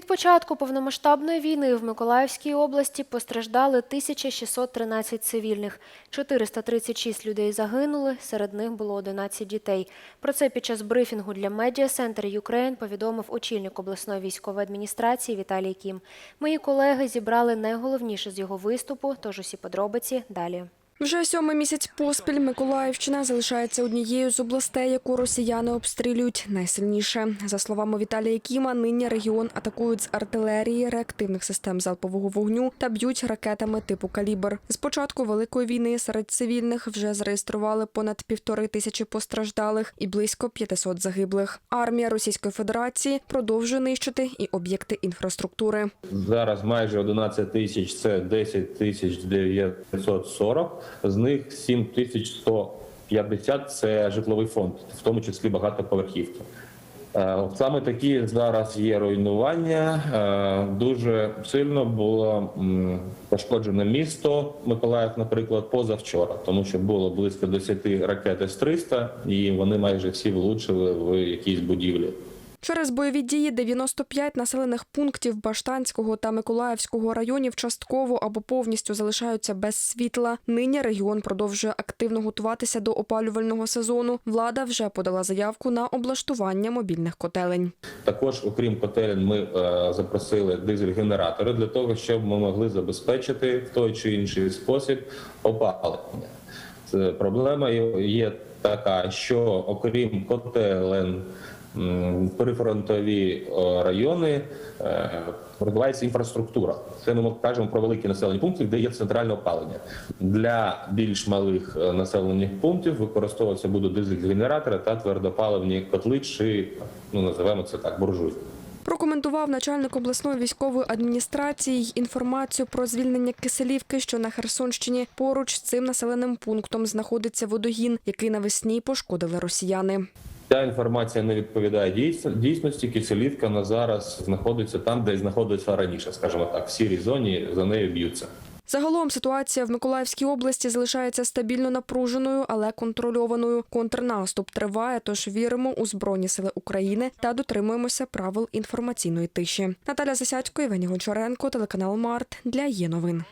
Від початку повномасштабної війни в Миколаївській області постраждали 1613 цивільних. 436 людей загинули, серед них було 11 дітей. Про це під час брифінгу для Media Center Ukraine повідомив очільник обласної військової адміністрації Віталій Кім. Мої колеги зібрали найголовніше з його виступу, тож усі подробиці далі. Вже сьомий місяць поспіль Миколаївщина залишається однією з областей, яку росіяни обстрілюють найсильніше. За словами Віталія Кіма, нині регіон атакують з артилерії, реактивних систем залпового вогню та б'ють ракетами типу калібр. З початку великої війни серед цивільних вже зареєстрували понад півтори тисячі постраждалих і близько 500 загиблих. Армія Російської Федерації продовжує нищити і об'єкти інфраструктури. Зараз майже 11 тисяч це 10 тисяч 940, з них 7 тисяч 150 – це житловий фонд, в тому числі багатоповерхівки. Е, Саме такі зараз є руйнування. Е, Дуже сильно було пошкоджене місто Миколаїв, наприклад, позавчора, тому що було близько 10 ракет С-300, і вони майже всі влучили в якісь будівлі. Через бойові дії 95 населених пунктів Баштанського та Миколаївського районів частково або повністю залишаються без світла. Нині регіон продовжує активно готуватися до опалювального сезону. Влада вже подала заявку на облаштування мобільних котелень. Також, окрім котелень, ми е, запросили дизель-генератори для того, щоб ми могли забезпечити в той чи інший спосіб опалення. Проблема є така, що окрім котелень, прифронтові е, райони е, розвивається інфраструктура. Це ми кажемо про великі населені пункти, де є центральне опалення. Для більш малих е, населених пунктів використовуватися будуть дизель-генератори та твердопаливні котли, чи ну називаємо це так буржуй. Прокоментував начальник обласної військової адміністрації інформацію про звільнення Киселівки, що на Херсонщині поруч з цим населеним пунктом знаходиться водогін, який навесні пошкодили росіяни. Ця інформація не відповідає дійс- дійсності. Киселівка на зараз знаходиться там, де знаходиться раніше, скажімо так, в сірій зоні за нею б'ються. Загалом ситуація в Миколаївській області залишається стабільно напруженою, але контрольованою. Контрнаступ триває, тож віримо у Збройні сили України та дотримуємося правил інформаційної тиші. Наталя Засядько, Євгеній Гончаренко, телеканал Март для є новин.